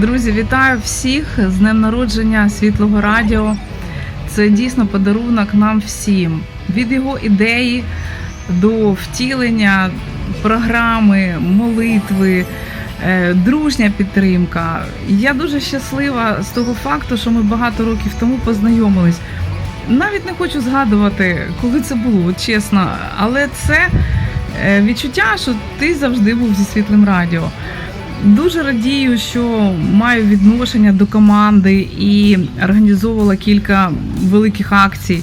Друзі, вітаю всіх з днем народження Світлого Радіо. Це дійсно подарунок нам всім. Від його ідеї до втілення програми, молитви, е, дружня підтримка. Я дуже щаслива з того факту, що ми багато років тому познайомились. Навіть не хочу згадувати, коли це було, чесно, але це е, відчуття, що ти завжди був зі світлим радіо. Дуже радію, що маю відношення до команди і організовувала кілька великих акцій.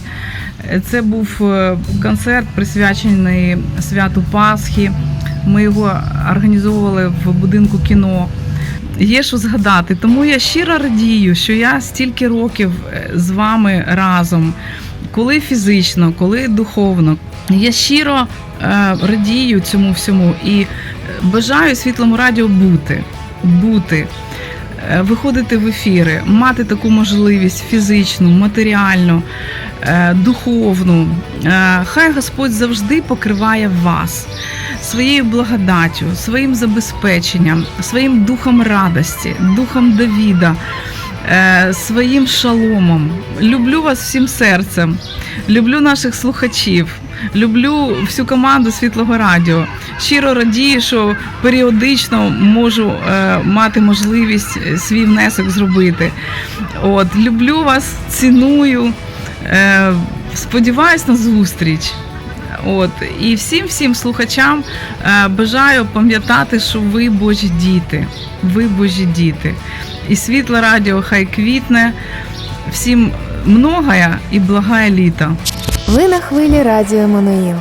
Це був е, концерт присвячений святу Пасхи. Ми його організовували в будинку кіно. Є що згадати, тому я щиро радію, що я стільки років е, з вами разом, коли фізично, коли духовно. Я щиро радію цьому всьому і е, бажаю світлому радіо бути, бути, е, виходити в ефіри, мати таку можливість фізичну, матеріальну, е, духовну. Е, Хай Господь завжди покриває вас своєю благодаттю, своїм забезпеченням, своїм духом радості, духом Давіда, е, своїм шаломом. Люблю вас всім серцем, люблю наших слухачів. Люблю всю команду Світлого Радіо. Щиро радію, що періодично можу е, мати можливість е, свій внесок зробити. От, люблю вас, ціную. Е, сподіваюсь на зустріч. От і всім всім слухачам е, бажаю пам'ятати, що ви Божі діти. Ви Божі діти. І світло радіо хай квітне. Всім многая і благая літа. Ви на хвилі радіо Мануїл.